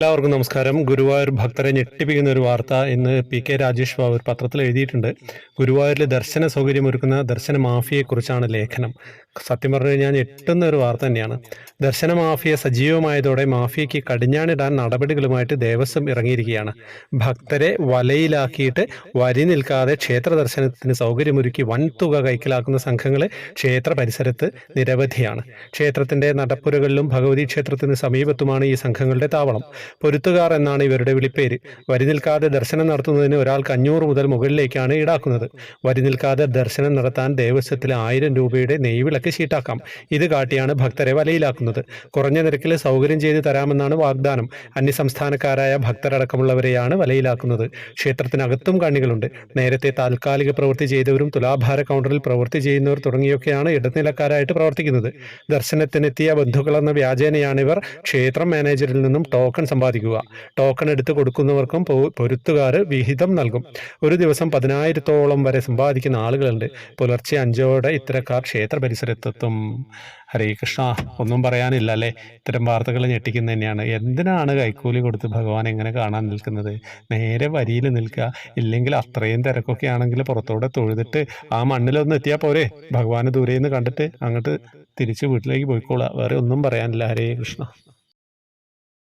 എല്ലാവർക്കും നമസ്കാരം. ഗുരുവായൂർ ഭക്തരെ ഞെട്ടിപ്പിക്കുന്ന ഒരു വാർത്ത ഇന്ന് പി കെ രാജേഷ് ബാബു ഒരു പത്രത്തിൽ എഴുതിയിട്ടുണ്ട്. ഗുരുവായൂരിലെ ദർശന സൗകര്യമൊരുക്കുന്ന ദർശന മാഫിയെക്കുറിച്ചാണ് ലേഖനം. സത്യം പറഞ്ഞു കഴിഞ്ഞാൽ ഞെട്ടുന്ന ഒരു വാർത്ത തന്നെയാണ്. ദർശന മാഫിയ സജീവമായതോടെ മാഫിയയ്ക്ക് കടിഞ്ഞാണിടാൻ നടപടികളുമായിട്ട് ദേവസ്വം ഇറങ്ങിയിരിക്കുകയാണ്. ഭക്തരെ വലയിലാക്കിയിട്ട് വരി നിൽക്കാതെ ക്ഷേത്ര ദർശനത്തിന് സൗകര്യമൊരുക്കി വൻതുക കൈക്കലാക്കുന്ന സംഘങ്ങൾ ക്ഷേത്ര പരിസരത്ത് നിരവധിയാണ്. ക്ഷേത്രത്തിന്റെ നടപ്പുരകളിലും ഭഗവതി ക്ഷേത്രത്തിന് സമീപത്തുമാണ് ഈ സംഘങ്ങളുടെ താവളം. പൊരുത്തുകാർ എന്നാണ് ഇവരുടെ വിളിപ്പേര്. വരി നിൽക്കാതെ ദർശനം നടത്തുന്നതിന് ഒരാൾക്ക് അഞ്ഞൂറ് മുതൽ മുകളിലേക്കാണ് ഈടാക്കുന്നത്. വരി നിൽക്കാതെ ദർശനം നടത്താൻ ദേവസ്വത്തിൽ ആയിരം രൂപയുടെ നെയ്വിളക്ക് ഷീട്ടാക്കാം. ഇത് കാട്ടിയാണ് ഭക്തരെ വലയിലാക്കുന്നത്. കുറഞ്ഞ നിരക്കിൽ സൗകര്യം ചെയ്തു തരാമെന്നാണ് വാഗ്ദാനം. അന്യസംസ്ഥാനക്കാരായ ഭക്തരടക്കമുള്ളവരെയാണ് വലയിലാക്കുന്നത്. ക്ഷേത്രത്തിനകത്തും കണ്ണികളുണ്ട്. നേരത്തെ താൽക്കാലിക പ്രവൃത്തി ചെയ്തവരും തുലാഭാര കൗണ്ടറിൽ പ്രവൃത്തി ചെയ്യുന്നവർ തുടങ്ങിയൊക്കെയാണ് ഇടനിലക്കാരായിട്ട് പ്രവർത്തിക്കുന്നത്. ദർശനത്തിനെത്തിയ ബന്ധുക്കളെന്ന വ്യാജേനയാണ് ഇവർ ക്ഷേത്രം മാനേജറിൽ നിന്നും ടോക്കൺ സമ്പാദിക്കുക. ടോക്കൺ എടുത്ത് കൊടുക്കുന്നവർക്കും പൊരുത്തുകാർ വിഹിതം നൽകും. ഒരു ദിവസം പതിനായിരത്തോളം വരെ സമ്പാദിക്കുന്ന ആളുകളുണ്ട്. പുലർച്ചെ അഞ്ചോടെ ഇത്തരക്കാർ ക്ഷേത്ര പരിസരത്തെത്തും. ഹരേ കൃഷ്ണ ഒന്നും പറയാനില്ല അല്ലേ? ഇത്തരം വാർത്തകൾ ഞെട്ടിക്കുന്ന തന്നെയാണ്. എന്തിനാണ് കൈക്കൂലി കൊടുത്ത് ഭഗവാൻ എങ്ങനെ കാണാൻ നിൽക്കുന്നത്? നേരെ വരിയിൽ നിൽക്കുക. ഇല്ലെങ്കിൽ അത്രയും തിരക്കൊക്കെ ആണെങ്കിൽ പുറത്തോടെ തൊഴുതിട്ട് ആ മണ്ണിലൊന്ന് എത്തിയാൽ പോരെ. ഭഗവാന് ദൂരെ നിന്ന് കണ്ടിട്ട് അങ്ങോട്ട് തിരിച്ച് വീട്ടിലേക്ക് പോയിക്കോളാം വേറെ ഒന്നും പറയാനില്ല. ഹരേ കൃഷ്ണ.